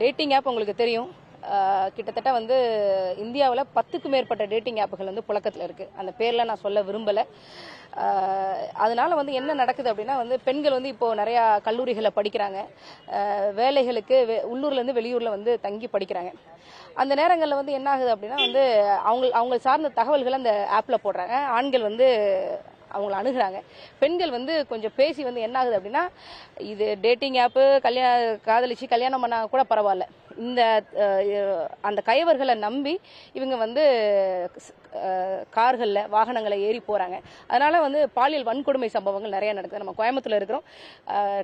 Dating app உங்களுக்கு தெரியும். கிட்டத்தட்ட வந்து இந்தியாவில் பத்துக்கு மேற்பட்ட டேட்டிங் ஆப்புகள் வந்து புழக்கத்தில் இருக்குது அந்த பேரில் நான் சொல்ல விரும்பலை. அதனால் வந்து என்ன நடக்குது அப்படின்னா வந்து பெண்கள் வந்து இப்போது நிறையா கல்லூரிகளில் படிக்கிறாங்க. வேலைகளுக்கு உள்ளூர்லேருந்து வெளியூரில் வந்து தங்கி படிக்கிறாங்க. அந்த நேரங்களில் வந்து என்ன ஆகுது அப்படின்னா வந்து அவங்க அவங்க சார்ந்த தகவல்களை அந்த ஆப்பில் போடுறாங்க. ஆண்கள் வந்து அவங்கள அணுகிறாங்க. பெண்கள் வந்து கொஞ்சம் பேசி வந்து என்ன ஆகுது அப்படின்னா இது டேட்டிங் ஆப்பு கல்யாண காதலிச்சு கல்யாணம் பண்ணா கூட பரவாயில்ல. இந்த அந்த கயவர்களை நம்பி இவங்க வந்து கார்களில் வாகனங்களை ஏறி போகிறாங்க அதனால் வந்து பாலியல் வன்கொடுமை சம்பவங்கள் நிறையா நடக்குது. நம்ம கோயம்புத்தூர்ல இருக்கிறோம்.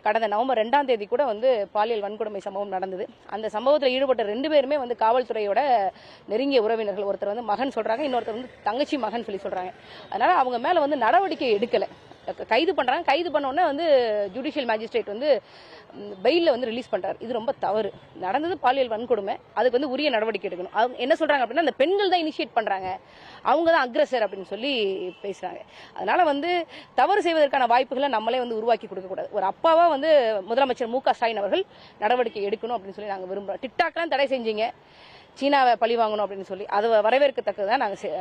கடந்த நவம்பர் ரெண்டாம் தேதி கூட வந்து பாலியல் வன்கொடுமை சம்பவம் நடந்தது. அந்த சம்பவத்தில் ஈடுபட்ட ரெண்டு பேருமே வந்து காவல்துறையோட நெருங்கிய உறவினர்கள். ஒருத்தர் வந்து மகன் சொல்கிறாங்க இன்னொருத்தர் வந்து தங்கச்சி மகன் சொல்லி சொல்கிறாங்க அதனால் அவங்க மேலே வந்து நடவடிக்கை எடுக்கலை. கைது பண்ணுறாங்க கைது பண்ணோடனே வந்து ஜுடிஷியல் மேஜிஸ்ட்ரேட் வந்து பெயிலில் வந்து ரிலீஸ் பண்ணுறாரு இது ரொம்ப தவறு. நடந்தது பாலியல் வன்கொடுமை. அதுக்கு வந்து உரிய நடவடிக்கை எடுக்கணும். அவங்க என்ன சொல்கிறாங்க அப்படின்னா அந்த பெண்கள் தான் இனிஷியேட் பண்ணுறாங்க அவங்க தான் அக்ரஸர் அப்படின்னு சொல்லி பேசுகிறாங்க அதனால் வந்து தவறு செய்வதற்கான வாய்ப்புகளை நம்மளே வந்து உருவாக்கி கொடுக்கக்கூடாது ஒரு அப்பாவாக வந்து முதலமைச்சர் மு க ஸ்டாலின் அவர்கள் நடவடிக்கை எடுக்கணும் அப்படின்னு சொல்லி நாங்கள் விரும்புகிறோம் டிக்டாக்லாம் தடை செஞ்சீங்க. சீனாவை பழி வாங்கணும் அப்படின்னு சொல்லி அதை வரவேற்கத்தக்கது தான் நாங்கள்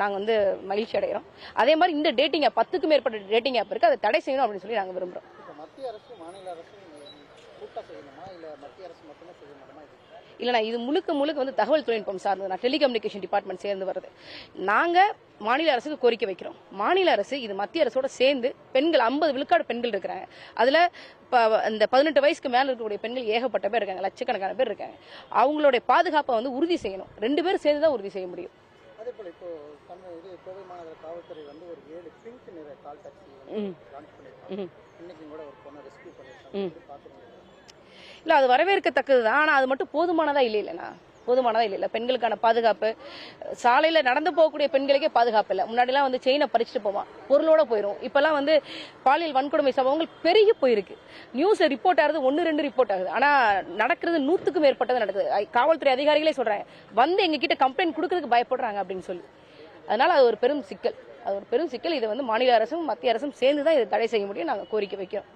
நாங்கள் வந்து மகிழ்ச்சி அடைகிறோம் அதே மாதிரி இந்த டேட்டிங் ஆப் பத்துக்கும் மேற்பட்ட டேட்டிங் ஆப் இருக்கு. அதை தடை செய்யணும் அப்படின்னு சொல்லி நாங்கள் விரும்புகிறோம் மத்திய அரசு மாநில அரசு இல்லைண்ணா இது முழுக்க முழுக்க வந்து தகவல் தொழில்நுட்பம் சார்ந்தது நான் டெலிகம்யூனிகேஷன் டிபார்ட்மெண்ட் சேர்ந்து வருது நாங்கள் மாநில அரசுக்கு கோரிக்கை வைக்கிறோம். மாநில அரசு இது மத்திய அரசோட சேர்ந்து பெண்கள் ஐம்பது விழுக்காடு பெண்கள் இருக்கிறாங்க. அதில் இப்போ இந்த பதினெட்டு வயசுக்கு மேலே இருக்கக்கூடிய பெண்கள் ஏகப்பட்ட பேர் இருக்காங்க. லட்சக்கணக்கான பேர் இருக்காங்க. அவங்களுடைய பாதுகாப்பை வந்து உறுதி செய்யணும். ரெண்டு பேரும் சேர்ந்து தான் உறுதி செய்ய முடியும். அதே போல் இப்போ தமிழ் இது கோவை மாநகர காவல்துறை வந்து ஒரு ஏழு பிங்க் நிற கால் டாக்ஸி. லான்ச் பண்ணியிருக்காங்க ம். இன்னைக்கும் கூட ஒரு பொண்ணை ரெஸ்கியூ பண்ணியிருக்காங்க இல்லை அது வரவேற்கத்தக்கது தான் ஆனால் அது மட்டும் போதுமானதா இல்லை இல்லைண்ணா போதுமானதா இல்லை இல்லை. பெண்களுக்கான பாதுகாப்பு. சாலையில் நடந்து போகக்கூடிய பெண்களுக்கே பாதுகாப்பு இல்லை. முன்னாடிலாம் வந்து செயினை பறிச்சுட்டு போவான். பொருளோட போயிடும் இப்போல்லாம் வந்து பாலியல் வன்கொடுமை சம்பவங்கள் பெருகி போயிருக்கு. நியூஸ் ரிப்போர்ட் ஆகுது ஒன்று ரெண்டு ரிப்போர்ட் ஆகுது. ஆனால் நடக்கிறது நூற்றுக்கும் மேற்பட்டது நடக்குது. காவல்துறை அதிகாரிகளே சொல்கிறாங்க வந்து எங்ககிட்ட கம்ப்ளைண்ட் கொடுக்கறதுக்கு பயப்படுறாங்க அப்படின்னு சொல்லி. அதனால அது ஒரு பெரும் சிக்கல். அது ஒரு பெரும் சிக்கல். இதை வந்து மாநில அரசும் மத்திய அரசும் சேர்ந்து தான் இதை தடை செய்ய முடியும். நாங்கள் கோரிக்கை வைக்கிறோம்.